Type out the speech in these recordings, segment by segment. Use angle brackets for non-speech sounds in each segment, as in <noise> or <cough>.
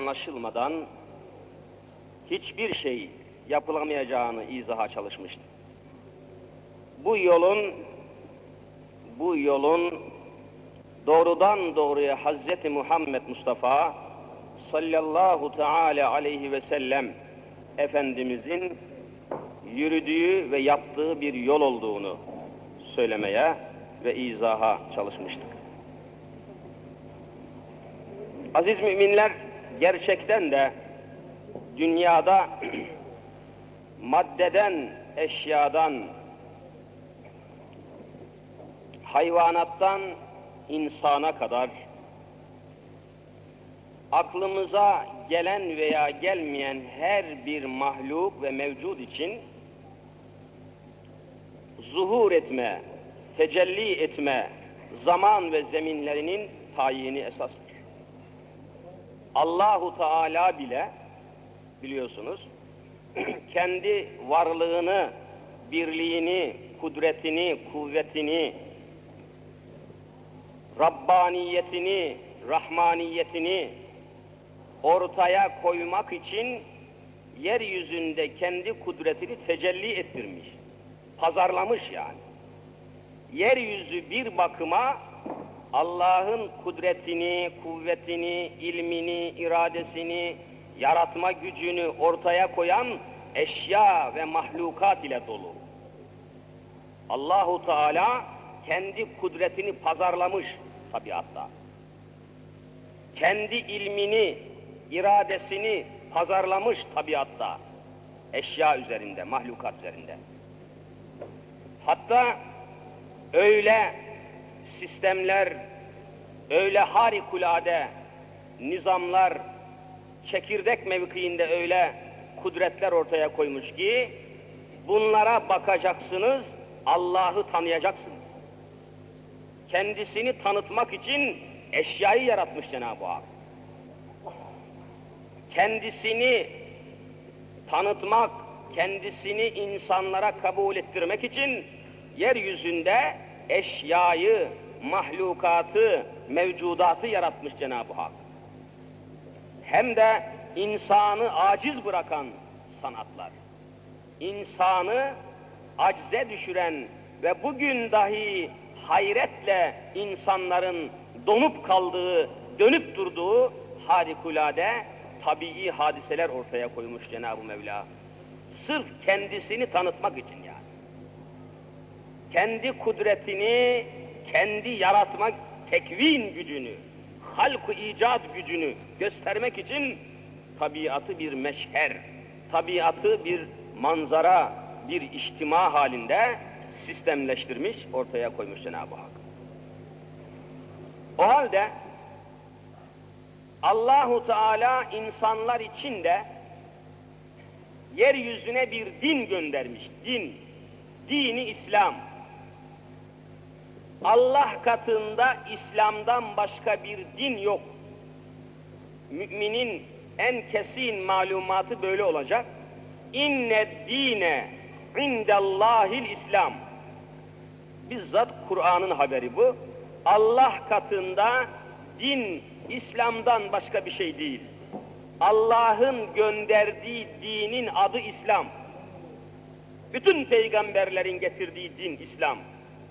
anlaşılmadan hiçbir şey yapılamayacağını izaha çalışmıştı. Bu yolun bu yolun doğrudan doğruya Hazreti Muhammed Mustafa sallallahu teala aleyhi ve sellem Efendimizin yürüdüğü ve yaptığı bir yol olduğunu söylemeye ve izaha çalışmıştık. Aziz müminler gerçekten de dünyada <clears throat> maddeden, eşyadan, hayvanattan insana kadar aklımıza gelen veya gelmeyen her bir mahluk ve mevcud için zuhur etme, tecelli etme zaman ve zeminlerinin tayini esastır. Allahu Teala bile biliyorsunuz <clears throat> kendi varlığını, birliğini, kudretini, kuvvetini, Rabbaniyetini, Rahmaniyetini ortaya koymak için yeryüzünde kendi kudretini tecelli ettirmiş. Pazarlamış yani. Yeryüzü bir bakıma Allah'ın kudretini, kuvvetini, ilmini, iradesini, yaratma gücünü ortaya koyan eşya ve mahlukat ile dolu. Allahu Teala kendi kudretini pazarlamış tabiatta. Kendi ilmini, iradesini pazarlamış tabiatta. Eşya üzerinde, mahlukat üzerinde. Hatta öyle sistemler, öyle harikulade nizamlar, çekirdek mevkiinde öyle kudretler ortaya koymuş ki, bunlara bakacaksınız, Allah'ı tanıyacaksınız. Kendisini tanıtmak için eşyayı yaratmış Cenab-ı Hak. Kendisini tanıtmak, kendisini insanlara kabul ettirmek için yeryüzünde eşyayı, mahlukatı, mevcudatı yaratmış Cenab-ı Hak. Hem de insanı aciz bırakan sanatlar. İnsanı acize düşüren ve bugün dahi hayretle insanların donup kaldığı, dönüp durduğu harikulade tabii hadiseler ortaya koymuş Cenab-ı Mevla. Sırf kendisini tanıtmak için yani kendi kudretini, kendi yaratmak, tekvin gücünü, halk icat gücünü göstermek için tabiatı bir meşher, tabiatı bir manzara, bir içtima halinde sistemleştirmiş, ortaya koymuş Cenab-ı Hak. O halde Allahu Teala insanlar için de yeryüzüne bir din göndermiş, din, dini İslam. Allah katında İslam'dan başka bir din yok. Müminin en kesin malumatı böyle olacak. İnne dine indellahil İslam. Bizzat Kur'an'ın haberi bu. Allah katında din İslam'dan başka bir şey değil. Allah'ın gönderdiği dinin adı İslam. Bütün peygamberlerin getirdiği din İslam.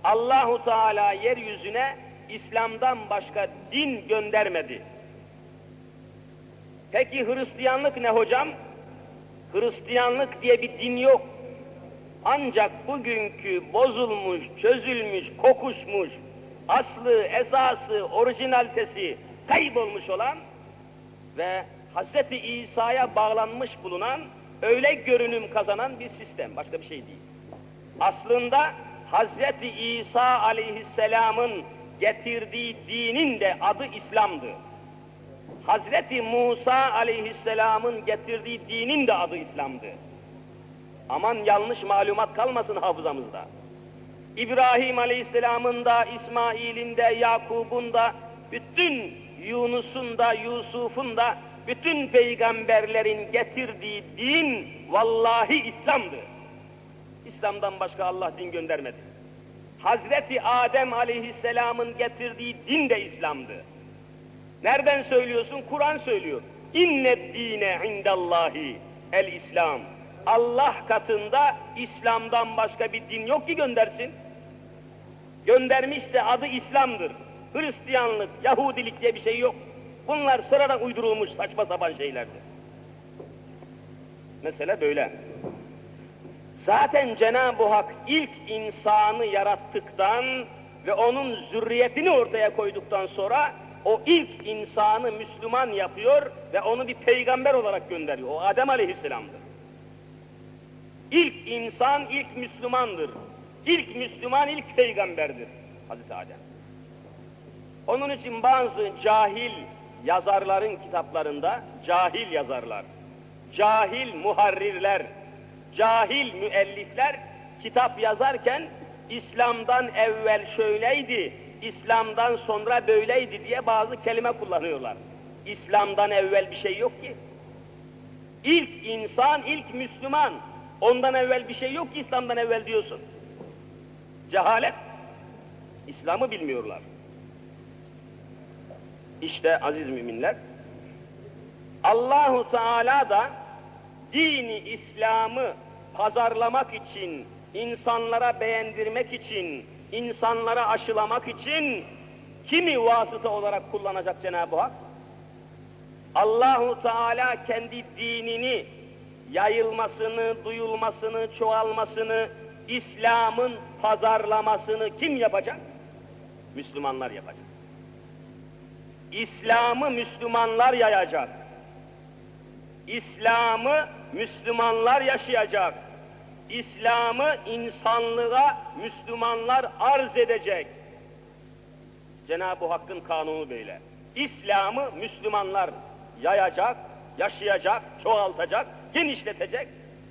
Allahu Teala yeryüzüne İslam'dan başka din göndermedi. Peki Hristiyanlık ne hocam? Hristiyanlık diye bir din yok. Ancak bugünkü bozulmuş, çözülmüş, kokuşmuş, aslı, esası, orijinalitesi kaybolmuş olan ve Hz. İsa'ya bağlanmış bulunan, öyle görünüm kazanan bir sistem, başka bir şey değil. Aslında Hz. İsa aleyhisselamın getirdiği dinin de adı İslam'dı. Hazreti Musa aleyhisselamın getirdiği dinin de adı İslam'dı. Aman yanlış malumat kalmasın hafızamızda. İbrahim aleyhisselamın da, İsmail'in de, Yakub'un da, bütün Yunus'un da, Yusuf'un da, bütün peygamberlerin getirdiği din vallahi İslam'dı. İslam'dan başka Allah din göndermedi. Hazreti Adem aleyhisselamın getirdiği din de İslam'dı. Nereden söylüyorsun? Kur'an söylüyor. İnne dine indallahi el İslam. Allah katında İslam'dan başka bir din yok ki göndersin. Göndermişse adı İslam'dır. Hristiyanlık, Yahudilik diye bir şey yok. Bunlar sonradan uydurulmuş saçma sapan şeylerdir. Mesele böyle. Zaten Cenab-ı Hak ilk insanı yarattıktan ve onun zürriyetini ortaya koyduktan sonra o ilk insanı Müslüman yapıyor ve onu bir peygamber olarak gönderiyor. O Adem Aleyhisselam'dır. İlk insan ilk Müslümandır. İlk Müslüman ilk peygamberdir Hazreti Adem. Onun için bazı cahil yazarların kitaplarında cahil yazarlar, cahil muharrirler, cahil müellifler kitap yazarken İslam'dan evvel şöyleydi, İslam'dan sonra böyleydi diye bazı kelime kullanıyorlar. İslam'dan evvel bir şey yok ki. İlk insan, ilk Müslüman. Ondan evvel bir şey yok ki İslam'dan evvel diyorsun. Cehalet. İslam'ı bilmiyorlar. İşte aziz müminler, Allahu Teala da dini İslam'ı pazarlamak için, insanlara beğendirmek için, insanlara aşılamak için kimi vasıta olarak kullanacak Cenab-ı Hak? Allahu Teala kendi dinini yayılmasını, duyulmasını, çoğalmasını, İslam'ın pazarlamasını kim yapacak? Müslümanlar yapacak. İslam'ı Müslümanlar yayacak. İslam'ı Müslümanlar yaşayacak. İslam'ı insanlığa Müslümanlar arz edecek. Cenab-ı Hakk'ın kanunu böyle. İslam'ı Müslümanlar yayacak, yaşayacak, çoğaltacak, genişletecek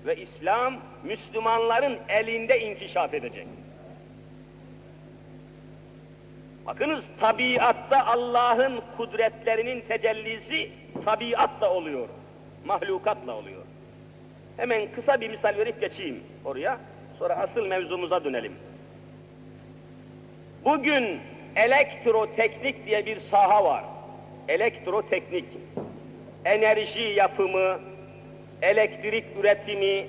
ve İslam Müslümanların elinde inkişaf edecek. Bakınız tabiatta Allah'ın kudretlerinin tecellisi tabiatla oluyor. Mahlukatla oluyor. Hemen kısa bir misal verip geçeyim oraya. Sonra asıl mevzumuza dönelim. Bugün elektroteknik diye bir saha var. Elektroteknik. Enerji yapımı, elektrik üretimi,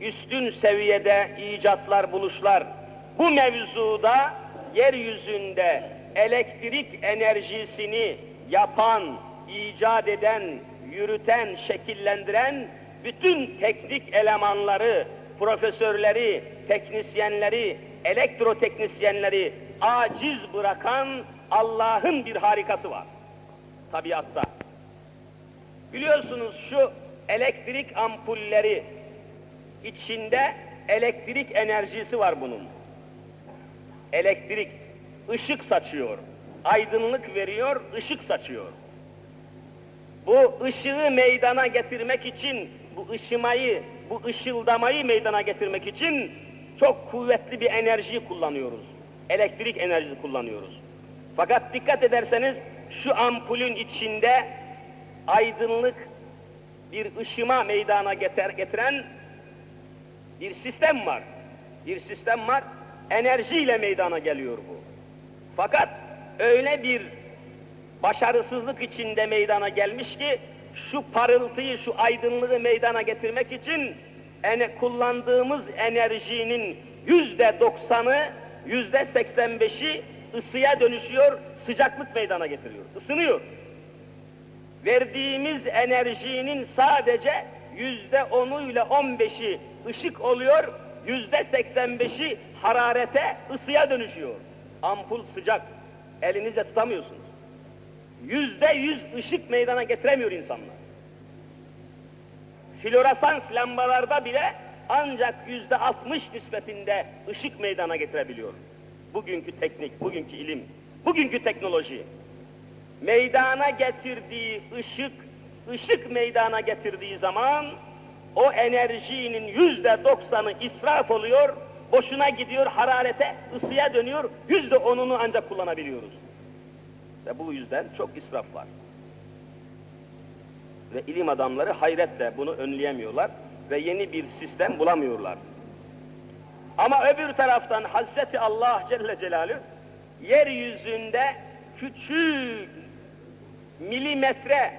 üstün seviyede icatlar, buluşlar. Bu mevzuda yeryüzünde elektrik enerjisini yapan, icat eden, yürüten, şekillendiren bütün teknik elemanları, profesörleri, teknisyenleri, elektroteknisyenleri aciz bırakan Allah'ın bir harikası var tabiatta. Biliyorsunuz şu elektrik ampulleri içinde elektrik enerjisi var bunun. Elektrik ışık saçıyor, aydınlık veriyor, ışık saçıyor. Bu ışığı meydana getirmek için, bu ışımayı, bu ışıldamayı meydana getirmek için çok kuvvetli bir enerji kullanıyoruz. Elektrik enerjisi kullanıyoruz. Fakat dikkat ederseniz şu ampulün içinde aydınlık bir ışıma meydana getir, getiren bir sistem var. Bir sistem var, enerjiyle meydana geliyor bu. Fakat öyle bir başarısızlık içinde meydana gelmiş ki şu parıltıyı, şu aydınlığı meydana getirmek için ene, kullandığımız enerjinin yüzde doksanı, yüzde seksen beşi ısıya dönüşüyor, sıcaklık meydana getiriyor, ısınıyor. Verdiğimiz enerjinin sadece yüzde onuyla on beşi ışık oluyor, yüzde seksen beşi hararete, ısıya dönüşüyor. Ampul sıcak, elinizle tutamıyorsunuz. Yüzde yüz ışık meydana getiremiyor insanlar. Floresans lambalarda bile ancak yüzde altmış nispetinde ışık meydana getirebiliyor. Bugünkü teknik, bugünkü ilim, bugünkü teknoloji meydana getirdiği ışık, ışık meydana getirdiği zaman o enerjinin yüzde doksanı israf oluyor, boşuna gidiyor, hararete, ısıya dönüyor, yüzde onunu ancak kullanabiliyoruz. Ve bu yüzden çok israf var. Ve ilim adamları hayretle bunu önleyemiyorlar ve yeni bir sistem bulamıyorlar. Ama öbür taraftan Hazreti Allah Celle Celaluhu yeryüzünde küçük milimetre